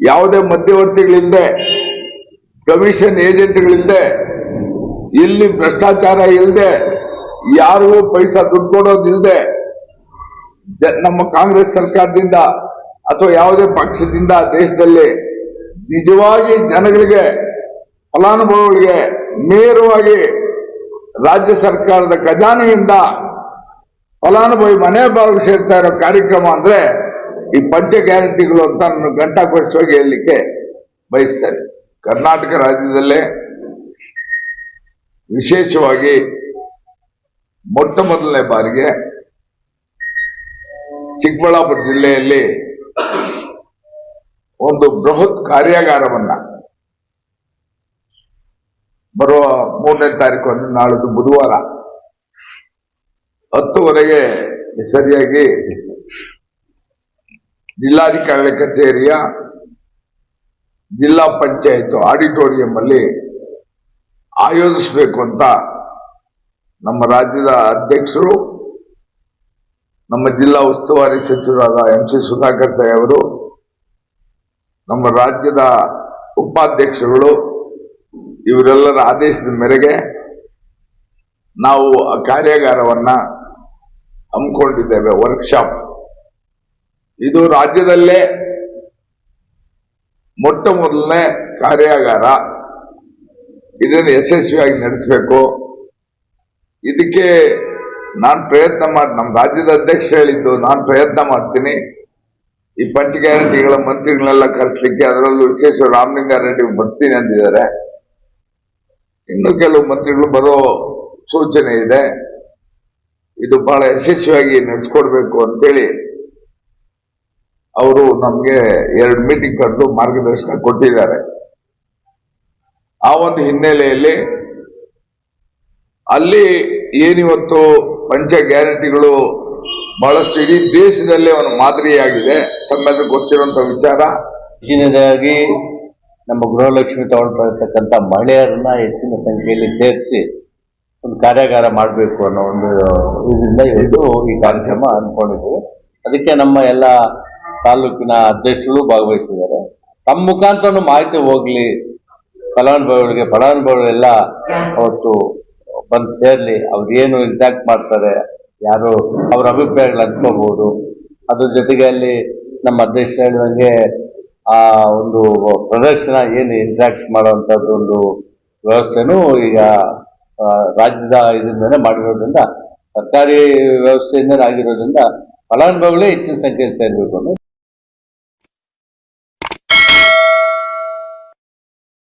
ಯಾವುದೇ ಮಧ್ಯವರ್ತಿಗಳಿಲ್ಲದೆ ಕಮಿಷನ್ ಏಜೆಂಟ್ಗಳಿಲ್ಲದೆ, ಇಲ್ಲಿ ಭ್ರಷ್ಟಾಚಾರ ಇಲ್ಲದೆ, ಯಾರಿಗೂ ಪೈಸಾ ದುಡ್ಡು ಕೊಡೋದಿಲ್ಲದೆ ನಮ್ಮ ಕಾಂಗ್ರೆಸ್ ಸರ್ಕಾರದಿಂದ ಅಥವಾ ಯಾವುದೇ ಪಕ್ಷದಿಂದ ದೇಶದಲ್ಲಿ ನಿಜವಾಗಿ ಜನಗಳಿಗೆ ಫಲಾನುಭವಿಗಳಿಗೆ ನೇರವಾಗಿ ರಾಜ್ಯ ಸರ್ಕಾರದ ಖಜಾನೆಯಿಂದ ಫಲಾನುಭವಿ ಮನೆ ಬಾಗಿಲು ಸೇರ್ತಾ ಇರೋ ಕಾರ್ಯಕ್ರಮ ಅಂದ್ರೆ ಈ ಪಂಚ ಗ್ಯಾರಂಟಿಗಳು ಅಂತ ನಾನು ಘಂಟಾಘೋಷವಾಗಿ ಹೇಳಲಿಕ್ಕೆ ಬಯಸ್ತಾರೆ ಕರ್ನಾಟಕ ರಾಜ್ಯದಲ್ಲೇ ವಿಶೇಷವಾಗಿ ಮೊಟ್ಟ ಮೊದಲನೇ ಬಾರಿಗೆ ಚಿಕ್ಕಬಳ್ಳಾಪುರ ಜಿಲ್ಲೆಯಲ್ಲಿ ಒಂದು ಬೃಹತ್ ಕಾರ್ಯಾಗಾರವನ್ನ ಬರುವ ಮೂರನೇ ತಾರೀಕು ಅಂದ್ರೆ ನಾಳಿದ್ದು ಬುಧವಾರ ಹತ್ತುವರೆಗೆ ಸರಿಯಾಗಿ ಜಿಲ್ಲಾಧಿಕಾರಿ ಕಚೇರಿಯ ಜಿಲ್ಲಾ ಪಂಚಾಯತ್ ಆಡಿಟೋರಿಯಂ ಅಲ್ಲಿ ಆಯೋಜಿಸಬೇಕು ಅಂತ ನಮ್ಮ ರಾಜ್ಯದ ಅಧ್ಯಕ್ಷರು, ನಮ್ಮ ಜಿಲ್ಲಾ ಉಸ್ತುವಾರಿ ಸಚಿವರಾದ ಎಂ ಸಿ ಸುಧಾಕರ್ ಅವರು, ನಮ್ಮ ರಾಜ್ಯದ ಉಪಾಧ್ಯಕ್ಷರುಗಳು, ಇವರೆಲ್ಲರ ಆದೇಶದ ಮೇರೆಗೆ ನಾವು ಆ ಕಾರ್ಯಾಗಾರವನ್ನು ಹಮ್ಮಿಕೊಂಡಿದ್ದೇವೆ ವರ್ಕ್ಶಾಪ್ ಇದು ರಾಜ್ಯದಲ್ಲೇ ಮೊಟ್ಟ ಮೊದಲನೇ ಕಾರ್ಯಾಗಾರ. ಇದನ್ನು ಯಶಸ್ವಿಯಾಗಿ ನಡೆಸಬೇಕು. ಇದಕ್ಕೆ ನಾನು ಪ್ರಯತ್ನ ಮಾಡಿ ನಮ್ಮ ರಾಜ್ಯದ ಅಧ್ಯಕ್ಷ ಹೇಳಿದ್ದು ನಾನು ಪ್ರಯತ್ನ ಮಾಡ್ತೀನಿ. ಈ ಪಂಚ ಗ್ಯಾರಂಟಿಗಳ ಮಂತ್ರಿಗಳನ್ನೆಲ್ಲ ಕರೆಸ್ಲಿಕ್ಕೆ ಅದರಲ್ಲೂ ವಿಶೇಷ ರಾಮಲಿಂಗಾರೆಡ್ಡಿ ಬರ್ತೀನಿ ಅಂದಿದ್ದಾರೆ ಇನ್ನು ಕೆಲವು ಮಂತ್ರಿಗಳು ಬರೋ ಸೂಚನೆ ಇದೆ. ಇದು ಬಹಳ ಯಶಸ್ವಿಯಾಗಿ ನಡೆಸ್ಕೊಡ್ಬೇಕು ಅಂತೇಳಿ ಅವರು ನಮಗೆ ಎರಡು ಮೀಟಿಂಗ್ ಕರೆದು ಮಾರ್ಗದರ್ಶನ ಕೊಟ್ಟಿದ್ದಾರೆ. ಆ ಒಂದು ಹಿನ್ನೆಲೆಯಲ್ಲಿ ಅಲ್ಲಿ ಏನಿವತ್ತು ಪಂಚ ಗ್ಯಾರಂಟಿಗಳು ಬಹಳಷ್ಟು ಇಡೀ ದೇಶದಲ್ಲೇ ಒಂದು ಮಾದರಿಯಾಗಿದೆ. ತಮ್ಮೆಲ್ಲರಿಗೂ ಗೊತ್ತಿರುವಂತ ವಿಚಾರ. ಹೆಚ್ಚಿನದಾಗಿ ನಮ್ಮ ಗೃಹಲಕ್ಷ್ಮಿ ತಗೊಂಡಿರ್ತಕ್ಕಂಥ ಮಹಿಳೆಯರನ್ನ ಹೆಚ್ಚಿನ ಸಂಖ್ಯೆಯಲ್ಲಿ ಸೇರಿಸಿ ಒಂದು ಕಾರ್ಯಾಗಾರ ಮಾಡಬೇಕು ಅನ್ನೋ ಒಂದು ಇದರಿಂದ ಇವತ್ತು ಈ ಕಾರ್ಯಕ್ರಮ ಅನ್ಕೊಂಡಿದ್ದೀವಿ ಅದಕ್ಕೆ ನಮ್ಮ ಎಲ್ಲ ತಾಲೂಕಿನ ಅಧ್ಯಕ್ಷರು ಭಾಗವಹಿಸಿದ್ದಾರೆ. ತಮ್ಮ ಮುಖಾಂತರ ಮಾಹಿತಿ ಹೋಗ್ಲಿ. ಫಲಾನುಭವಿಗಳಿಗೆ, ಫಲಾನುಭವಿಗಳೆಲ್ಲ ಅವತ್ತು ಬಂದು ಸೇರ್ಲಿ. ಅವ್ರು ಏನು ಇಂಟ್ಯಾಕ್ಟ್ ಮಾಡ್ತಾರೆ, ಯಾರು ಅವ್ರ ಅಭಿಪ್ರಾಯಗಳು ಹಂಚ್ಕೋಬಹುದು ಅದ್ರ ಜೊತೆಗೆ ಅಲ್ಲಿ ನಮ್ಮ ಅಧ್ಯಕ್ಷ ಹೇಳಿದಂಗೆ ಆ ಒಂದು ಪ್ರದರ್ಶನ ಏನು ಇಂಟ್ರಾಕ್ಟ್ ಮಾಡುವಂಥದ್ದು ಒಂದು ವ್ಯವಸ್ಥೆನೂ ಈಗ ರಾಜ್ಯದ ಇದರಿಂದನೇ ಮಾಡಿರೋದ್ರಿಂದ, ಸರ್ಕಾರಿ ವ್ಯವಸ್ಥೆಯಿಂದನೇ ಆಗಿರೋದ್ರಿಂದ ಫಲಾನುಭವಿಗಳೇ ಹೆಚ್ಚಿನ ಸಂಖ್ಯೆಯಲ್ಲಿ ಸೇರಬೇಕು